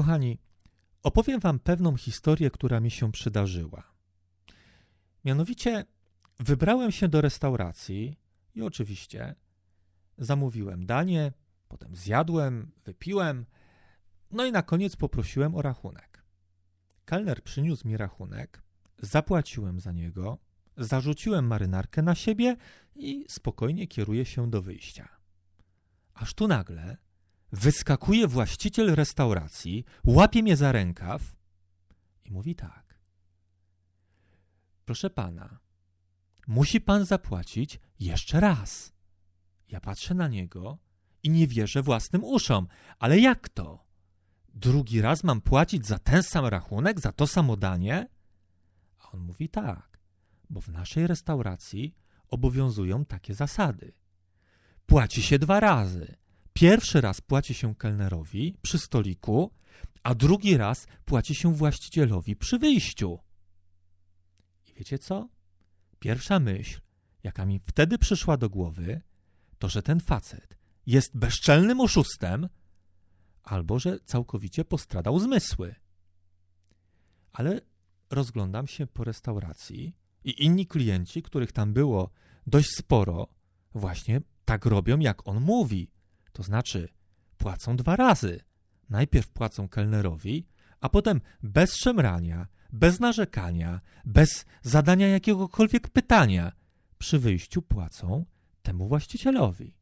Kochani, opowiem Wam pewną historię, która mi się przydarzyła. Mianowicie wybrałem się do restauracji i oczywiście zamówiłem danie, potem zjadłem, wypiłem, no i na koniec poprosiłem o rachunek. Kelner przyniósł mi rachunek, zapłaciłem za niego, zarzuciłem marynarkę na siebie i spokojnie kieruję się do wyjścia. Aż tu nagle wyskakuje właściciel restauracji, łapie mnie za rękaw i mówi tak. Proszę pana, musi pan zapłacić jeszcze raz. Ja patrzę na niego i nie wierzę własnym uszom. Ale jak to? Drugi raz mam płacić za ten sam rachunek, za to samo danie? A on mówi tak, bo w naszej restauracji obowiązują takie zasady. Płaci się dwa razy. Pierwszy raz płaci się kelnerowi przy stoliku, a drugi raz płaci się właścicielowi przy wyjściu. I wiecie co? Pierwsza myśl, jaka mi wtedy przyszła do głowy, to że ten facet jest bezczelnym oszustem, albo że całkowicie postradał zmysły. Ale rozglądam się po restauracji i inni klienci, których tam było dość sporo, właśnie tak robią, jak on mówi. To znaczy, płacą dwa razy. Najpierw płacą kelnerowi, a potem bez szemrania, bez narzekania, bez zadania jakiegokolwiek pytania, przy wyjściu płacą temu właścicielowi.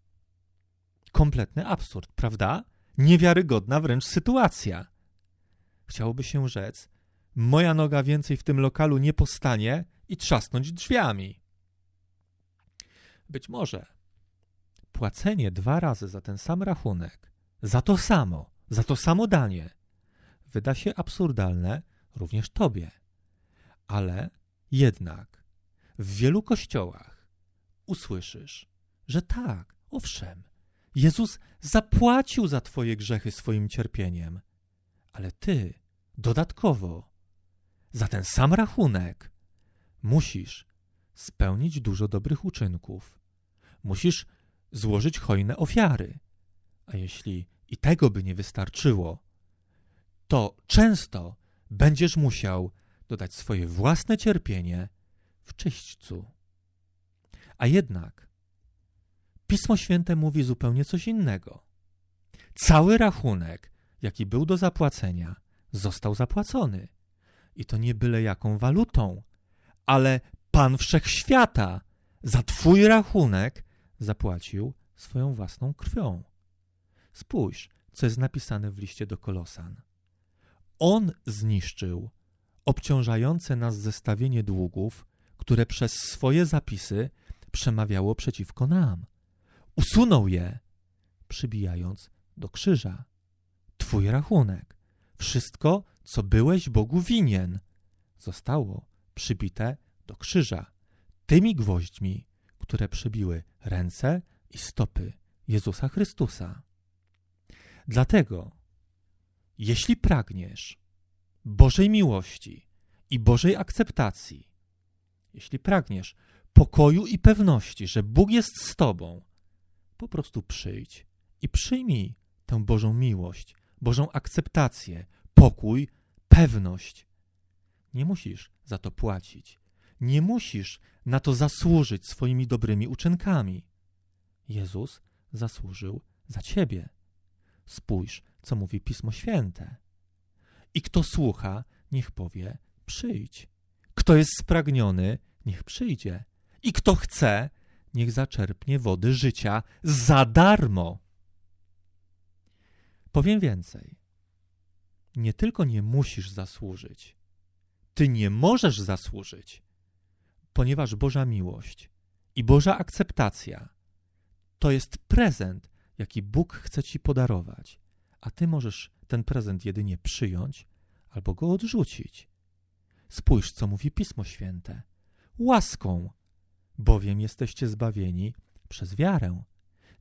Kompletny absurd, prawda? Niewiarygodna wręcz sytuacja. Chciałoby się rzec, moja noga więcej w tym lokalu nie postanie i trzasnąć drzwiami. Być może płacenie dwa razy za ten sam rachunek, za to samo, za to samo danie, wyda się absurdalne również tobie. Ale jednak w wielu kościołach usłyszysz, że tak, owszem, Jezus zapłacił za twoje grzechy swoim cierpieniem, ale ty dodatkowo za ten sam rachunek musisz spełnić dużo dobrych uczynków. Musisz złożyć hojne ofiary. A jeśli i tego by nie wystarczyło, to często będziesz musiał dodać swoje własne cierpienie w czyśćcu. A jednak Pismo Święte mówi zupełnie coś innego. Cały rachunek, jaki był do zapłacenia, został zapłacony. I to nie byle jaką walutą, ale Pan Wszechświata za Twój rachunek zapłacił swoją własną krwią. Spójrz, co jest napisane w liście do Kolosan. On zniszczył obciążające nas zestawienie długów, które przez swoje zapisy przemawiało przeciwko nam. Usunął je, przybijając do krzyża. Twój rachunek, wszystko, co byłeś Bogu winien, zostało przybite do krzyża tymi gwoźdźmi, które przybiły ręce i stopy Jezusa Chrystusa. Dlatego, jeśli pragniesz Bożej miłości i Bożej akceptacji, jeśli pragniesz pokoju i pewności, że Bóg jest z Tobą, po prostu przyjdź i przyjmij tę Bożą miłość, Bożą akceptację, pokój, pewność. Nie musisz za to płacić. Nie musisz na to zasłużyć swoimi dobrymi uczynkami. Jezus zasłużył za ciebie. Spójrz, co mówi Pismo Święte. I kto słucha, niech powie: przyjdź. Kto jest spragniony, niech przyjdzie. I kto chce, niech zaczerpnie wody życia za darmo. Powiem więcej. Nie tylko nie musisz zasłużyć, ty nie możesz zasłużyć, ponieważ Boża miłość i Boża akceptacja to jest prezent, jaki Bóg chce ci podarować, a ty możesz ten prezent jedynie przyjąć albo go odrzucić. Spójrz, co mówi Pismo Święte. Łaską bowiem jesteście zbawieni przez wiarę.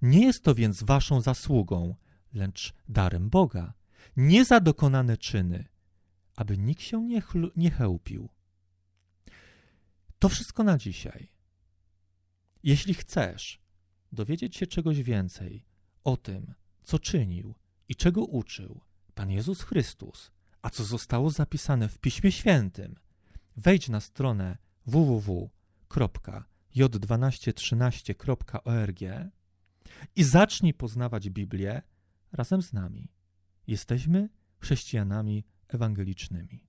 Nie jest to więc waszą zasługą, lecz darem Boga, nie za dokonane czyny, aby nikt się nie, nie chełpił. To wszystko na dzisiaj. Jeśli chcesz dowiedzieć się czegoś więcej o tym, co czynił i czego uczył Pan Jezus Chrystus, a co zostało zapisane w Piśmie Świętym. Wejdź na stronę www.j1213.org i zacznij poznawać Biblię razem z nami. Jesteśmy chrześcijanami ewangelicznymi.